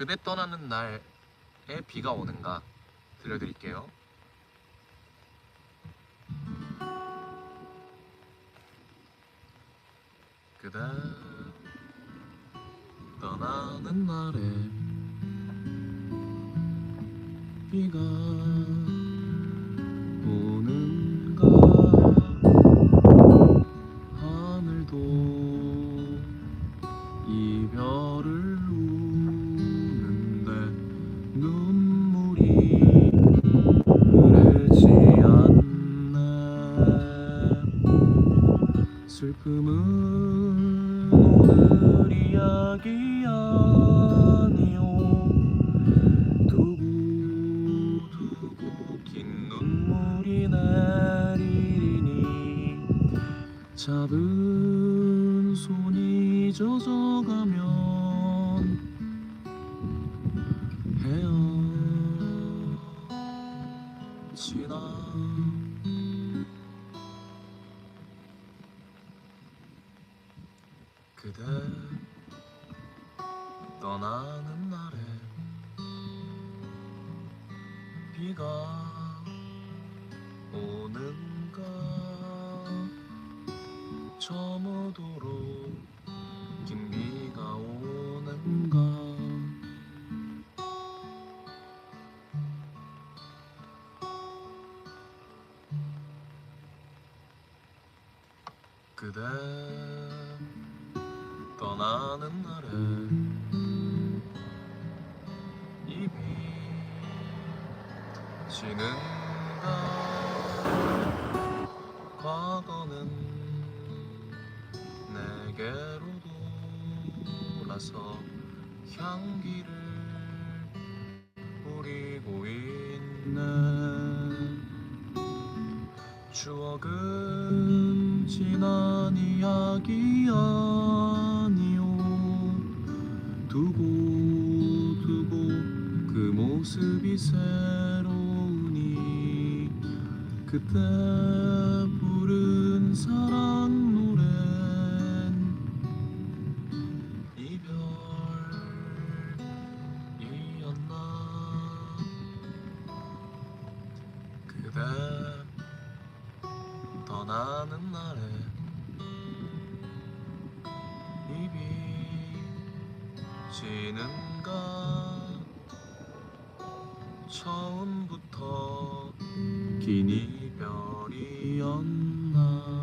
그대 떠나는 날에 비가 오는가 들려드릴게요. 그대 떠나는 날에 비가 슬픔은 오늘 이야기 아니요. 두고두고 긴 눈물이 내리니 잡은 손이 젖어가면 헤어지나 그대 떠나는 날에 비가 오는가? 저무도록 긴 비가 오는가? 그대 떠나는 날에 입이 지는가 과거는 내게로 돌아서 향기를 뿌리고 있네. 추억은 지난 이야기 아 모습이 새로우니 그때 부른 사랑 노랜 이별이었나? 그대 떠나는 날에 입이 지는가 처음부터 긴 이별이었나?